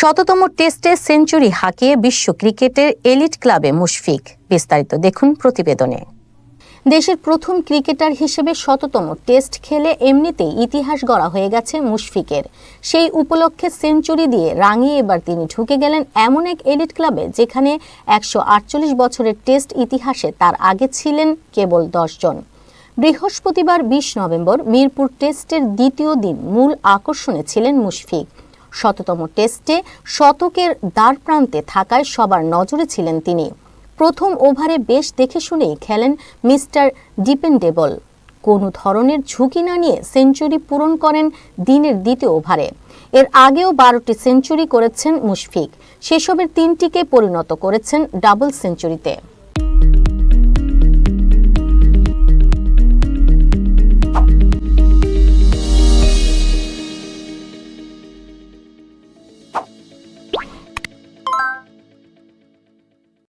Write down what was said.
শততম টেস্টে সেঞ্চুরি হাঁকিয়ে বিশ্ব ক্রিকেটের এলিট ক্লাবে মুশফিক। বিস্তারিত দেখুন প্রতিবেদনে। দেশের প্রথম ক্রিকেটার হিসেবে শততম টেস্ট খেলে এমনিতেই ইতিহাস গড়া হয়ে গেছে মুশফিকের। সেই উপলক্ষে সেঞ্চুরি দিয়ে রাঙিয়ে এবার তিনি ঢুকে গেলেন এমন এক এলিট ক্লাবে যেখানে একশো আটচল্লিশ বছরের টেস্ট ইতিহাসে তার আগে ছিলেন কেবল জন। বৃহস্পতিবার বিশ নভেম্বর মিরপুর টেস্টের দ্বিতীয় দিন মূল আকর্ষণে ছিলেন মুশফিক। শততম টেস্টে শতকের দ্বার প্রান্তে থাকায় সবার নজরে ছিলেন তিনি। প্রথম ওভারে বেশ দেখে শুনেই খেলেন মিস্টার ডিপেন্ডেবল। কোনো ধরনের ঝুঁকি না নিয়ে সেঞ্চুরি পূরণ করেন দিনের দ্বিতীয় ওভারে। এর আগেও বারোটি সেঞ্চুরি করেছেন মুশফিক। সেসবের তিনটিকে পরিণত করেছেন ডাবল সেঞ্চুরিতে।